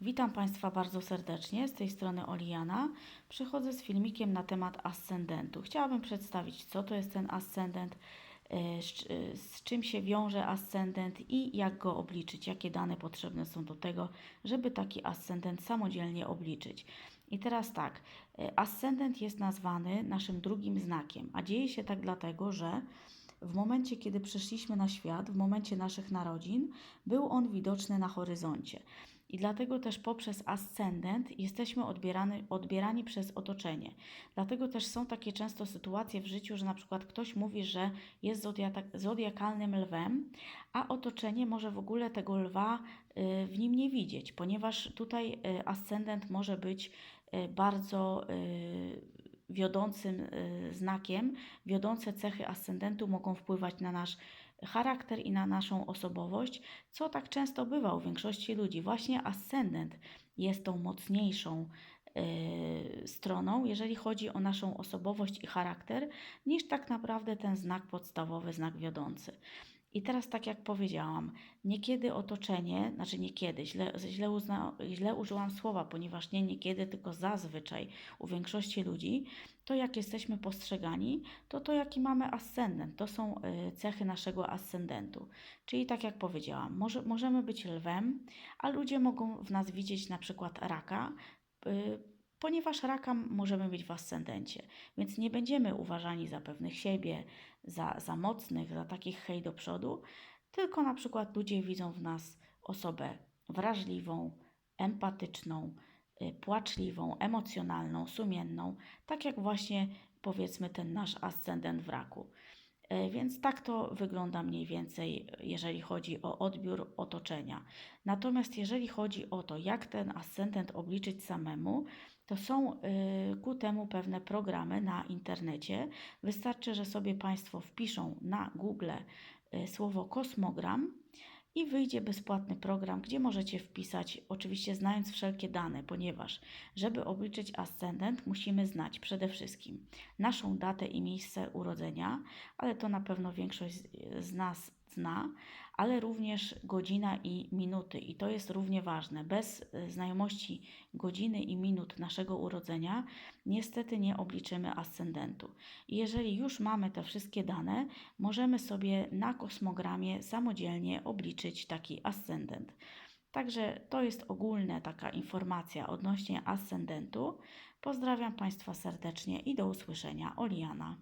Witam Państwa bardzo serdecznie. Z tej strony Oliana. Przychodzę z filmikiem na temat ascendentu. Chciałabym przedstawić, co to jest ten ascendent, e, z, e, z czym się wiąże ascendent i jak go obliczyć, jakie dane potrzebne są do tego, żeby taki ascendent samodzielnie obliczyć. I teraz tak, e, ascendent jest nazwany naszym drugim znakiem, a dzieje się tak dlatego, że w momencie, kiedy przyszliśmy na świat, w momencie naszych narodzin, był on widoczny na horyzoncie. I dlatego też poprzez ascendent jesteśmy odbierany, odbierani przez otoczenie. Dlatego też są takie często sytuacje w życiu, że na przykład ktoś mówi, że jest zodiata- zodiakalnym lwem, a otoczenie może w ogóle tego lwa y, w nim nie widzieć, ponieważ tutaj y, ascendent może być y, bardzo wiodącym y, znakiem, wiodące cechy ascendentu mogą wpływać na nasz charakter i na naszą osobowość, co tak często bywa u większości ludzi. Właśnie ascendent jest tą mocniejszą y, stroną, jeżeli chodzi o naszą osobowość i charakter, niż tak naprawdę ten znak podstawowy, znak wiodący. I teraz, tak jak powiedziałam, niekiedy otoczenie, znaczy niekiedy, źle, źle, uzna, źle użyłam słowa, ponieważ nie niekiedy, tylko zazwyczaj u większości ludzi, to jak jesteśmy postrzegani, to to jaki mamy ascendent, to są y, cechy naszego ascendentu. Czyli tak jak powiedziałam, może, możemy być lwem, a ludzie mogą w nas widzieć na przykład raka, y, ponieważ raka możemy mieć w ascendencie, więc nie będziemy uważani za pewnych siebie, za, za mocnych, za takich hej do przodu, tylko na przykład ludzie widzą w nas osobę wrażliwą, empatyczną, y, płaczliwą, emocjonalną, sumienną, tak jak właśnie powiedzmy ten nasz ascendent w raku. E, Więc tak to wygląda mniej więcej, jeżeli chodzi o odbiór otoczenia. Natomiast jeżeli chodzi o to, jak ten ascendent obliczyć samemu, to są y, ku temu pewne programy na internecie. Wystarczy, że sobie Państwo wpiszą na Google y, słowo kosmogram i wyjdzie bezpłatny program, gdzie możecie wpisać, oczywiście znając wszelkie dane, ponieważ żeby obliczyć ascendent, musimy znać przede wszystkim naszą datę i miejsce urodzenia, ale to na pewno większość z- z nas zna, ale również godzina i minuty, i to jest równie ważne. Bez y, znajomości godziny i minut naszego urodzenia, niestety nie obliczymy ascendentu. I jeżeli już mamy te wszystkie dane, możemy sobie na kosmogramie samodzielnie obliczyć taki ascendent. Także to jest ogólna taka informacja odnośnie ascendentu. Pozdrawiam Państwa serdecznie i do usłyszenia. Oliana.